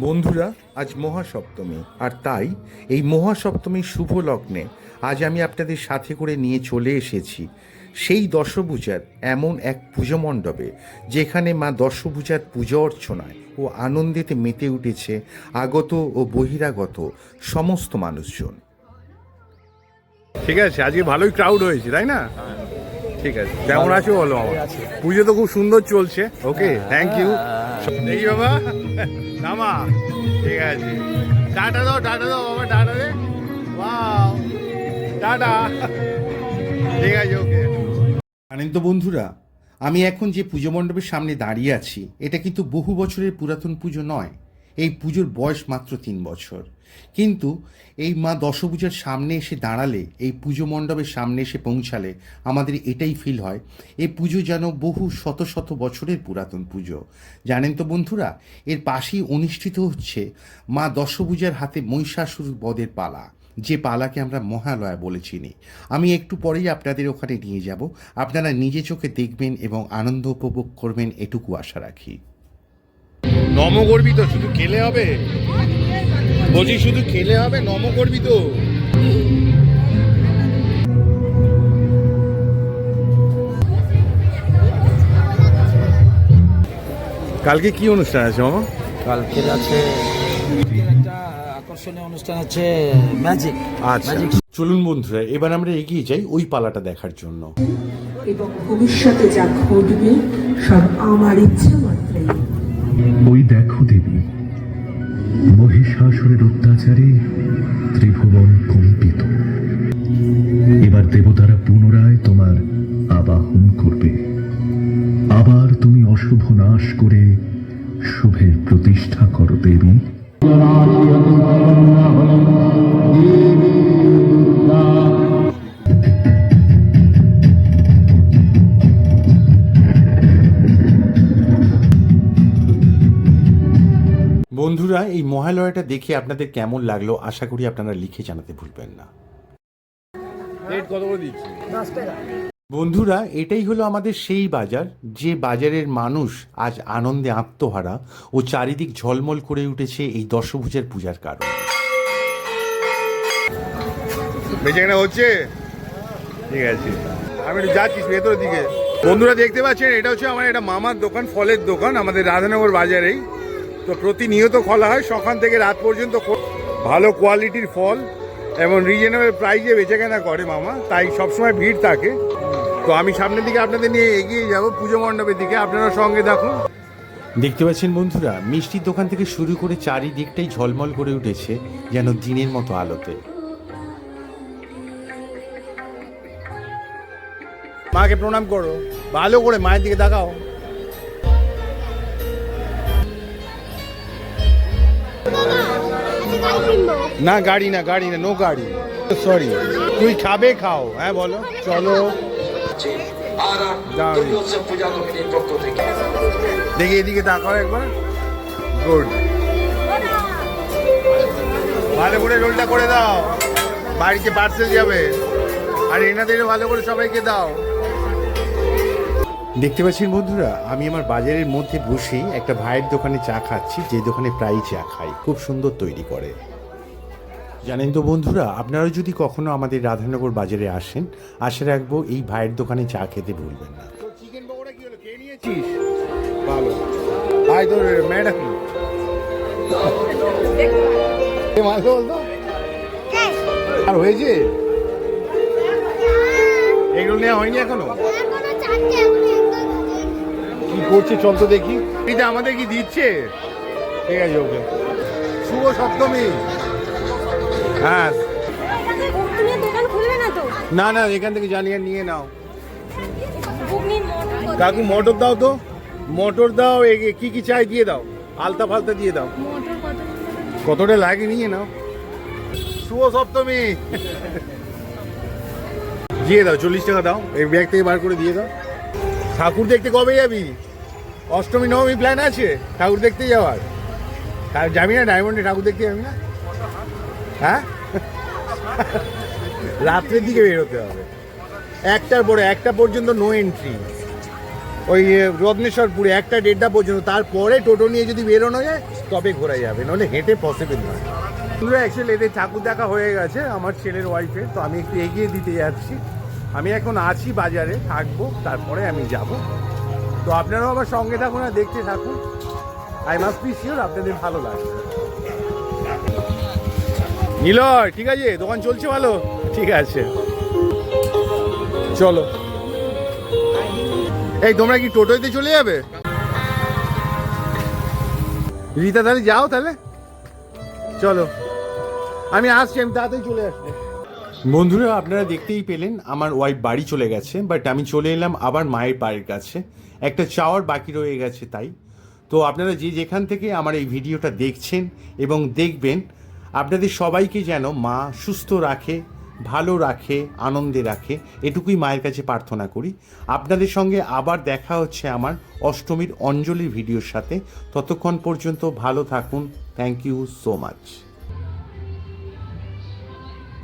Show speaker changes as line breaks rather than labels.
বন্ধুরা আজ মহাসপ্তমী আর তাই এই মহাসপ্তমীর শুভ লগ্নে আজ আমি আপনাদের সাথে করে নিয়ে চলে এসেছি সেই দশভূজার এমন এক পুজো মণ্ডপে যেখানে মা দশভূজার পুজো অর্চনায় ও আনন্দেতে মেতে উঠেছে আগত ও বহিরাগত সমস্ত মানুষজন।
ঠিক আছে আজকে ভালোই ক্রাউড হয়েছে তাই না? ঠিক আছে কেমন আছো বলো? আমার পুজো তো খুব সুন্দর চলছে। ওকে থ্যাংক ইউ দেখি বাবা? নামা ঠিক আছে। টাটা দাও টাটা দাও বাবা, টাটা দে। Wow tata. ঠিক আছে ওকে
আনন্দ বন্ধুরা, আমি এখন যে পুজো মণ্ডপের সামনে দাঁড়িয়ে আছি, এটা কিন্তু বহু বছরের পুরাতন পুজো নয়। এই পুজোর বয়স মাত্র তিন বছর। কিন্তু এই মা দশভূজার সামনে এসে দাঁড়ালে, এই পুজো মণ্ডপের সামনে এসে পৌঁছালে আমাদের এটাই ফিল হয় এই পুজো যেন বহু শত শত বছরের পুরাতন পুজো। জানেন তো বন্ধুরা, এর পাশেই অনুষ্ঠিত হচ্ছে মা দশভূজার হাতে মহিষাসুর বদের পালা, যে পালাকে আমরা মহালয়া বলে চিনি। আমি একটু পরেই আপনাদের ওখানে নিয়ে যাব, আপনারা নিজে চোখে দেখবেন এবং আনন্দ উপভোগ করবেন, এটুকু আশা রাখি।
নম করবি তো শুধু খেলে হবে? বলছি শুধু খেলে হবে নম করবি তো কালকে কি অনুষ্ঠান আছে মামা?
কালকের আছে একটা আকর্ষণীয় অনুষ্ঠান হচ্ছে ম্যাজিক।
আচ্ছা।
চলুন বন্ধুরা এবার আমরা এগিয়ে যাই ওই পালাটা দেখার জন্য।
এবং ভবিষ্যতে যা ঘটবে সব আমার ইচ্ছা
ওই দেখো দেবী, মহিষাসুরের অত্যাচারে ত্রিভুবন কম্পিত। এবার দেবতারা পুনরায় তোমার আবাহন করবে। আবার তুমি অশুভ নাশ করে শুভের প্রতিষ্ঠা করো, দেবী।
বন্ধুরা এই মহালয়াটা দেখে আপনাদের কেমন লাগল আশা করি আপনারা লিখে জানাতে ভুলবেন না। বন্ধুরা এটাই হলো আমাদের সেই বাজার যে বাজারের মানুষ আজ আনন্দে আত্মহারা ও চারিদিক ঝলমল করে উঠেছে এই দশভূজার পূজার কারণে।
বেচাকেনা হচ্ছে? ঠিক আছে। আমি যাচ্ছি ভেতরের দিকে। বন্ধুরা দেখতে পাচ্ছেন এটা হচ্ছে আমার একটা মামার দোকান ফলের দোকান আমাদের রাধানগর বাজারেই। তো প্রতিনিয়ত খোলা হয় সকাল থেকে রাত পর্যন্ত ভালো কোয়ালিটির ফল এবং রিজনেবল প্রাইসে বেচাকেনা করে মামা তাই সবসময় ভিড় থাকে। তো আমি সামনের দিকে আপনাদের নিয়ে এগিয়ে যাব পুজো মণ্ডপের দিকে আপনারা সঙ্গে দেখুন
দেখতে পাচ্ছেন বন্ধুরা মিষ্টির দোকান থেকে শুরু করে চারিদিকটাই ঝলমল করে উঠেছে যেন দিনের মতো আলোতে।
মাকে প্রণাম করো ভালো করে মায়ের দিকে তাকাও। না, গাড়ি না গাড়ি না নো গাড়ি। সরি তুই খাবে, খাও। হ্যাঁ বলো। চলো। দেখি, এদিকে তাকাও একবার। গুড ভালো করে রোলটা করে দাও। বাড়িতে পার্সেল যাবে। আর এনাদের ভালো করে সবাইকে দাও।
দেখতে পাচ্ছেন বন্ধুরা আমি আমার বাজারের মধ্যে বসেই একটা ভাইয়ের দোকানে চা খাচ্ছি যে দোকানে প্রায়ই চা খাই। খুব সুন্দর তৈরি করে। জানেন তো বন্ধুরা আপনারা যদি কখনো আমাদের রাধানগর বাজারে আসেন আশা রাখব এই ভাইয়ের দোকানে চা খেতে ভুলবেন না।
তো চিকেন পকোড়া কি হলো? খেয়ে নিয়েছিস? ভালো। আয় তোর ম্যাডাম মালদা বলতো আর হয়েছে? এগুলো নেওয়া হয়নি এখনও করছে চল তো দেখি। এটা আমাদের কি দিচ্ছে? ঠিক আছে ওকে। শুভ সপ্তমী। হ্যাঁ।
না
না না এখান থেকে জানিয়ে নিয়ে নাও। কাকু মটর দাও তো। মটর দাও কি কি চাই দিয়ে দাও। আলতা ফালতা দিয়ে দাও। কতটা লাগে নিয়ে নাও। শুভ সপ্তমী। দিয়ে দাও চল্লিশ টাকা দাও। এই ব্যাগ থেকে বার করে দিয়ে দাও। ঠাকুর দেখতে কবে যাবি? অষ্টমী, নবমী প্ল্যান আছে, ঠাকুর দেখতে যাওয়ার। তা- যাবি না ডায়মন্ডে? ঠাকুর দেখতে যাবি না? হ্যাঁ? রাত্রের দিকে বেরোতে হবে। একটার পরে একটা পর্যন্ত নো এন্ট্রি ওই রত্নেশ্বরপুরে একটা দেড়টা পর্যন্ত, তারপরে টোটো নিয়ে যদি বেরোনো যায়, তবে ঘোরা যাবে। নাহলে হেঁটে পসিবল নয়। অ্যাকচুয়ালি এদের ঠাকুর দেখা হয়ে গেছে, আমার ছেলের ওয়াইফের তো আমি একটু এগিয়ে দিতে যাচ্ছি। আমি এখন আছি বাজারে, থাকব, তারপরে আমি যাব। তো আপনারাও আমার সঙ্গে থাকুন আর দেখতে থাকুন। আই মাস্ট বি শিওর আপনাদের ভালো লাগবে। নিলয়, ঠিক আছে? দোকান চলছে ভালো? ঠিক আছে। চলো। এই, তোমরা কি টোটোতে চলে যাবে? রীতা, তাহলে যাও তাহলে। চলো। আমি আসছি, আমি তাড়াতাড়ি চলে আসব বন্ধুরা, আপনারা দেখতেই পেলেন আমার ওয়াইফ বাড়ি চলে গেছে বাট আমি চলে এলাম আবার মায়ের বাড়ির কাছে। একটা চাওয়ার বাকি রয়ে গেছে তাই। তো আপনারা যে যেখান থেকে আমার এই ভিডিওটা দেখছেন এবং দেখবেন, আপনাদের সবাইকে যেন মা সুস্থ রাখে, ভালো রাখে, আনন্দে রাখে, এটুকুই মায়ের কাছে প্রার্থনা করি। আপনাদের সঙ্গে আবার দেখা হচ্ছে আমার অষ্টমীর অঞ্জলি ভিডিওর সাথে। ততক্ষণ পর্যন্ত ভালো থাকুন। Thank you so much